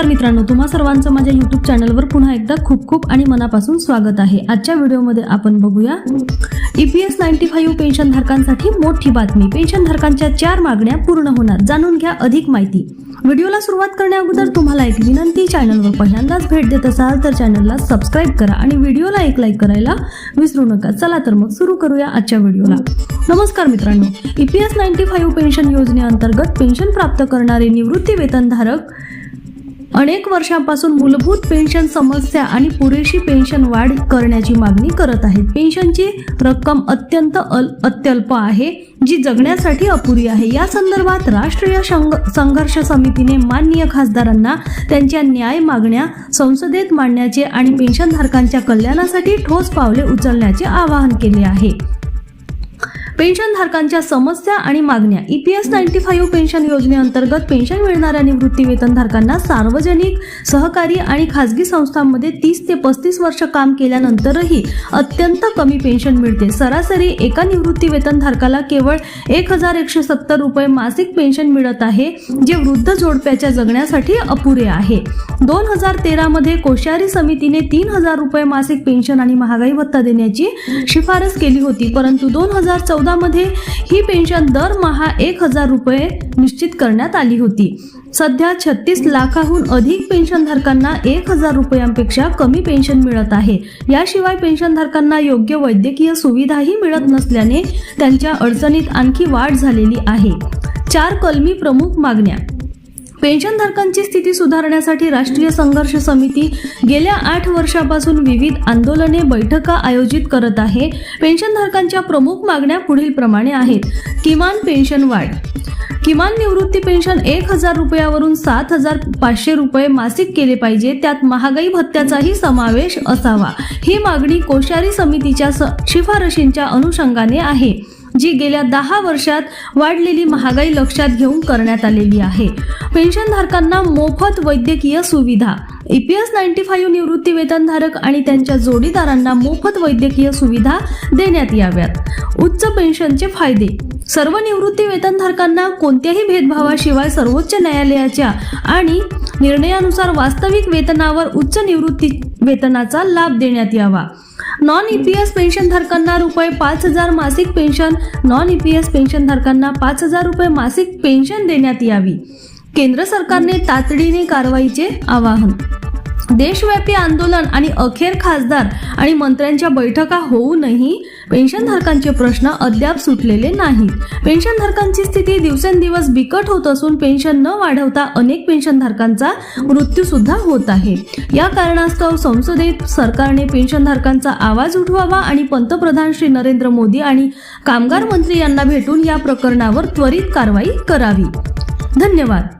नमस्कार मित्रांनो तुम्हा सर्वांचं माझ्या युट्यूब चॅनलवर पुन्हा एकदा खूप खूप आणि मनापासून स्वागत आहे. आजच्या व्हिडिओमध्ये आपण बघूया ईपीएस नाईन्टी फाईव्ह पेन्शन धारकांसाठी मोठी बातमी. पेन्शन धारकांच्या चार मागण्या पूर्ण होणार जाणून घ्या अधिक माहिती. व्हिडिओला सुरुवात करण्याअगोदर तुम्हाला एक विनंती चॅनलवर पहिल्यांदाच भेट देत असाल तर चॅनलला सबस्क्राईब करा आणि व्हिडिओला एक लाईक करायला विसरू नका. चला तर मग सुरू करूया आजच्या व्हिडिओला. नमस्कार मित्रांनो ईपीएस नाईन्टी फाईव्ह पेन्शन योजनेअंतर्गत पेन्शन प्राप्त करणारे निवृत्ती वेतनधारक अनेक वर्षांपासून मूलभूत पेन्शन समस्या आणि पुरेशी पेन्शन वाढ करण्याची मागणी करत आहेत. पेन्शनची रक्कम अत्यंत अल अत्यल्प आहे जी जगण्यासाठी अपुरी आहे. या संदर्भात राष्ट्रीय संघ संघर्ष समितीने माननीय खासदारांना त्यांच्या न्याय मागण्या संसदेत मांडण्याचे आणि पेन्शनधारकांच्या कल्याणासाठी ठोस पावले उचलण्याचे आवाहन केले आहे. पेन्शनधारकांच्या समस्या आणि मागण्या. E EPS ninety five pension योजनेअंतर्गत पेन्शन मिळणाऱ्या निवृत्ती वेतनधारकांना सार्वजनिक सहकारी आणि खासगी संस्थांमध्ये तीस ते पस्तीस वर्ष काम केल्यानंतरही अत्यंत कमी पेन्शन मिळते. सरासरी एका निवृत्ती वेतनधारकाला केवळ एक हजार एकशे सत्तर रुपये मासिक पेन्शन मिळत आहे जे वृद्ध जोडप्याच्या जगण्यासाठी अपुरे आहे. दोन हजार तेरामध्ये कोश्यारी समितीने तीन हजार रुपये मासिक पेन्शन आणि महागाई भत्ता देण्याची शिफारस केली होती परंतु दोन हजार चौदा चौदामध्ये ही पेन्शन दरमहा एक हजार रुपये निश्चित करण्यात आली होती. सध्या छत्तीस लाखाहून अधिक पेन्शनधारकांना एक हजार रुपयांपेक्षा कमी पेन्शन मिळत आहे. याशिवाय पेन्शनधारकांना योग्य वैद्यकीय सुविधाही मिळत नसल्याने त्यांच्या अडचणीत आणखी वाढ झालेली आहे. चार कलमी प्रमुख मागण्या. पेन्शनधारकांची स्थिती सुधारण्यासाठी राष्ट्रीय संघर्ष समिती गेल्या आठ वर्षापासून विविध आंदोलने बैठका आयोजित करत आहे. पेन्शनधारकांच्या प्रमुख मागण्या पुढील प्रमाणे आहेत. किमान पेन्शन वाढ. किमान निवृत्ती पेन्शन एक हजार रुपयावरून सात हजार पाचशे रुपये मासिक केले पाहिजे. त्यात महागाई भत्त्याचाही समावेश असावा. ही मागणी कोश्यारी समितीच्या स- शिफारशींच्या अनुषंगाने आहे. जी गेल्या दहा वर्षात वाढलेली महागाई लक्षात घेऊन करण्यात आलेली आहे. पेन्शनधारकांना मोफत वैद्यकीय सुविधा. ईपीएस नाईन्टी फाईव्ह निवृत्ती वेतनधारक आणि त्यांच्या जोडीदारांना मोफत वैद्यकीय सुविधा देण्यात याव्यात. उच्च पेन्शनचे फायदे. सर्व निवृत्ती वेतनधारकांना कोणत्याही भेदभावाशिवाय सर्वोच्च न्यायालयाच्या आणि निर्णयानुसार वास्तविक वेतनावर उच्च निवृत्ती वेतनाचा लाभ देण्यात यावा. नॉन ईपीएस पेन्शनधारकांना रुपये पाच हजार मासिक पेन्शन नॉन ईपीएस पेन्शनधारकांना पाच हजार रुपये मासिक पेन्शन देण्यात यावी. केंद्र सरकारने तातडीने कारवाईचे आवाहन. देशव्यापी आंदोलन आणि अखेर खासदार आणि मंत्र्यांच्या बैठका होऊनही पेन्शनधारकांचे प्रश्न अद्याप सुटलेले नाहीत पेन्शनधारकांची स्थिती दिवसेंदिवस बिकट होत असून पेन्शन न वाढवता अनेक पेन्शनधारकांचा मृत्यू सुद्धा होत आहे. या कारणास्तव संसदेत सरकारने पेन्शनधारकांचा आवाज उठवावा आणि पंतप्रधान श्री नरेंद्र मोदी आणि कामगार मंत्री यांना भेटून या प्रकरणावर त्वरित कारवाई करावी. धन्यवाद.